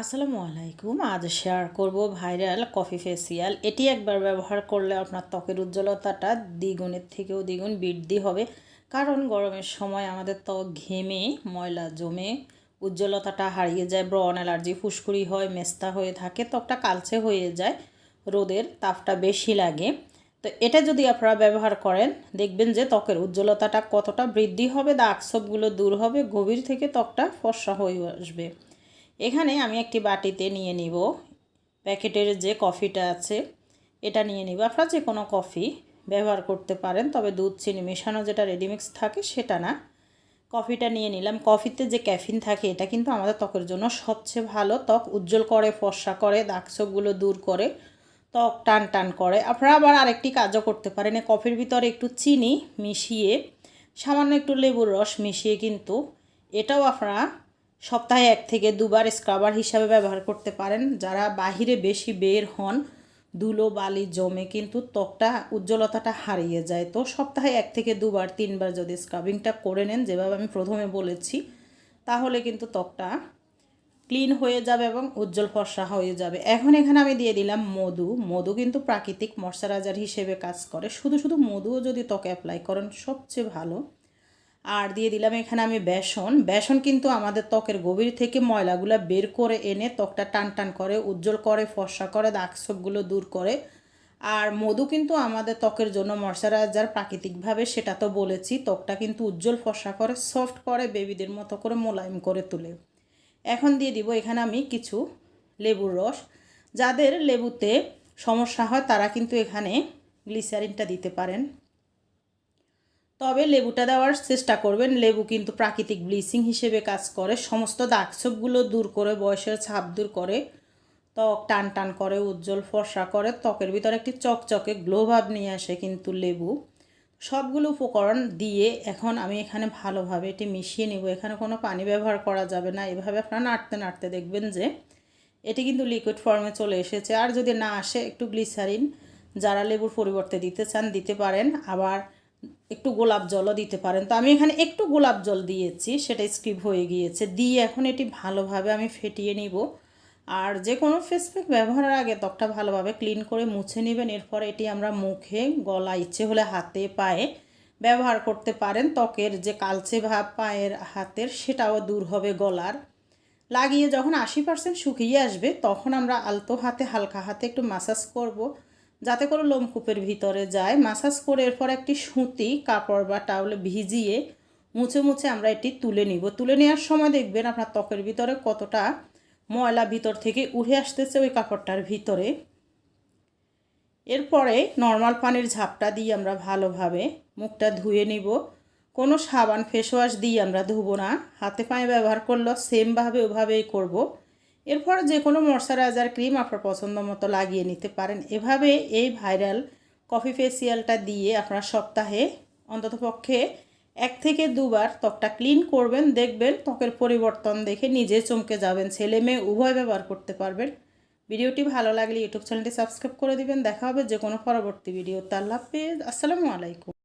আসসালামু আলাইকুম। আজ শেয়ার করব ভাইরাল কফি ফেসিয়াল এটি একবার ব্যবহার করলে আপনার ত্বকের উজ্জ্বলতাটা দ্বিগুণের থেকেও দ্বিগুণ বৃদ্ধি হবে। কারণ গরমের সময় আমাদের ত্বক ঘেমে, ময়লা জমে, উজ্জ্বলতাটা হারিয়ে যায় ব্রন অ্যালার্জি, ফুসকুড়ি হয়, মেস্তা হয়ে থাকে, ত্বকটা কালচে হয়ে যায়, রোদের তাপটা বেশি লাগে। তো এটা যদি আপনারা ব্যবহার করেন, দেখবেন যে ত্বকের উজ্জ্বলতাটা কতটা বৃদ্ধি হবে, দাগ ছোপগুলো দূর হবে, গভীর থেকে ত্বকটা ফর্সা হয়ে আসবে। এখানে আমি একটি বাটিতে নিয়ে নিব। প্যাকেটের যে কফিটা আছে, এটা নিয়ে নিব। আপনারা যে কোনো কফি ব্যবহার করতে পারেন, তবে দুধ, চিনি মেশানো যেটা রেডিমিক্স থাকে সেটা না। কফিটা নিয়ে নিলাম। কফিতে যে ক্যাফিন থাকে, এটা কিন্তু আমাদের ত্বকের জন্য সবচেয়ে ভালো। ত্বক উজ্জ্বল করে, ফর্সা করে দাগছোপগুলো দূর করে, ত্বক টান টান করে। আপনারা আবার আরেকটি কাজও করতে পারেন। কফির ভিতরে একটু চিনি মিশিয়ে, সামান্য একটু লেবুর রস মিশিয়ে কিন্তু এটাও আপনারা সপ্তাহে এক থেকে দুবার স্ক্রাবার হিসাবে ব্যবহার করতে পারেন। যারা বাহিরে বেশি বের হন ধুলো বালি জমে কিন্তু ত্বকটা, উজ্জ্বলতাটা হারিয়ে যায়। তো সপ্তাহে এক থেকে দুবার, তিনবার যদি স্ক্রাবিংটা করে নেন, যেভাবে আমি প্রথমে বলেছি, তাহলে কিন্তু ত্বকটা ক্লিন হয়ে যাবে এবং উজ্জ্বল ফর্সা হয়ে যাবে। এখন এখানে আমি দিয়ে দিলাম মধু। মধু কিন্তু প্রাকৃতিক ময়শ্চারাইজার হিসেবে কাজ করে। শুধু শুধু মধুও যদি ত্বকে অ্যাপ্লাই করেন, সবচেয়ে ভালো। আর দিয়ে দিলাম এখানে আমি বেসন। বেসন কিন্তু আমাদের ত্বকের গভীর থেকে ময়লাগুলো বের করে এনে ত্বকটা টান টান করে, উজ্জ্বল করে, ফর্সা করে, দাগ ছোপগুলো দূর করে। আর মধু কিন্তু আমাদের ত্বকের জন্য ময়শ্চারাইজার প্রাকৃতিকভাবে সেটা তো বলেছি, ত্বকটা কিন্তু উজ্জ্বল, ফর্সা করে, সফট করে, বেবিদের মতো করে মোলায়েম করে তোলে। এখন দিয়ে দিব এখানে আমি কিছু লেবুর রস। যাদের লেবুতে সমস্যা হয় তারা কিন্তু এখানে গ্লিসারিনটা দিতে পারেন। তবে লেবুটা দেওয়ার চেষ্টা করবেন। লেবু কিন্তু প্রাকৃতিক ব্লিচিং হিসেবে কাজ করে। সমস্ত দাগছোপগুলো দূর করে, বয়সের ছাপ দূর করে, ত্বক টান টান করে, উজ্জ্বল ফর্সা করে, ত্বকের ভিতরে একটি চকচকে গ্লো ভাব নিয়ে আসে কিন্তু লেবু। সবগুলো উপকরণ দিয়ে এখন আমি এখানে ভালোভাবে এটি মিশিয়ে নেব। এখানে কোনো পানি ব্যবহার করা যাবে না। এভাবে আপনারা নাড়তে নাড়তে দেখবেন যে এটি কিন্তু লিকুইড ফর্মে চলে এসেছে। আর যদি না আসে, একটু গ্লিসারিন যারা লেবুর পরিবর্তে দিতে চান, দিতে পারেন। আবার একটু গোলাপ জলও দিতে পারেন। তো আমি এখানে একটু গোলাপ জল দিয়েছি, সেটা স্কিপ হয়ে গিয়েছে। দিয়ে এখন এটি ভালোভাবে আমি ফেটিয়ে নিব। আর যে কোনো ফেস প্যাক ব্যবহারের আগে ত্বকটা ভালোভাবে ক্লিন করে মুছে নেবেন। এরপর এটি আমরা মুখে, গলা, ইচ্ছে হলে হাতে, পায়ে ব্যবহার করতে পারেন। ত্বকের যে কালচে ভাব পায়ের হাতের, সেটাও দূর হবে গলার। লাগিয়ে যখন আশি পার্সেন্ট শুকিয়ে আসবে, তখন আমরা আলতো হাতে, হালকা হাতে একটু মাসাজ করব। যাতে করে লোমকূপের ভিতরে যায়। মাসাজ করে এরপর একটি সুতি কাপড় বা টাওলে ভিজিয়ে মুছে মুছে আমরা এটি তুলে নিব। তুলে নেওয়ার সময় দেখবেন আপনার ত্বকের ভিতরে কতটা ময়লা ভিতর থেকে উঠে আসতেছে ওই কাপড়টার ভিতরে। এরপরে নর্মাল পানির ঝাপটা দিয়ে আমরা ভালোভাবে মুখটা ধুয়ে নিব। কোনো সাবান, ফেসওয়াশ দিয়ে আমরা ধুবো না। হাতে পায়ে ব্যবহার করলেও সেমভাবে ওভাবেই করব। এরপর যে কোনো ময়শ্চারাইজার ক্রিম আপনার পছন্দ মতো লাগিয়ে নিতে পারেন। এভাবে এই ভাইরাল কফি ফেসিয়ালটা দিয়ে আপনারা সপ্তাহে অন্ততপক্ষে এক থেকে দুবার ত্বকটা ক্লিন করবেন, দেখবেন ত্বকের পরিবর্তন দেখে নিজে চমকে যাবেন। ছেলে মেয়ে উভয় ব্যবহার করতে পারবেন। ভিডিওটি ভালো লাগলে ইউটিউব চ্যানেলটি সাবস্ক্রাইব করে দিবেন। দেখা হবে যে কোনো পরবর্তী ভিডিও তাল্লাহ পেয়ে আসসালামু আলাইকুম।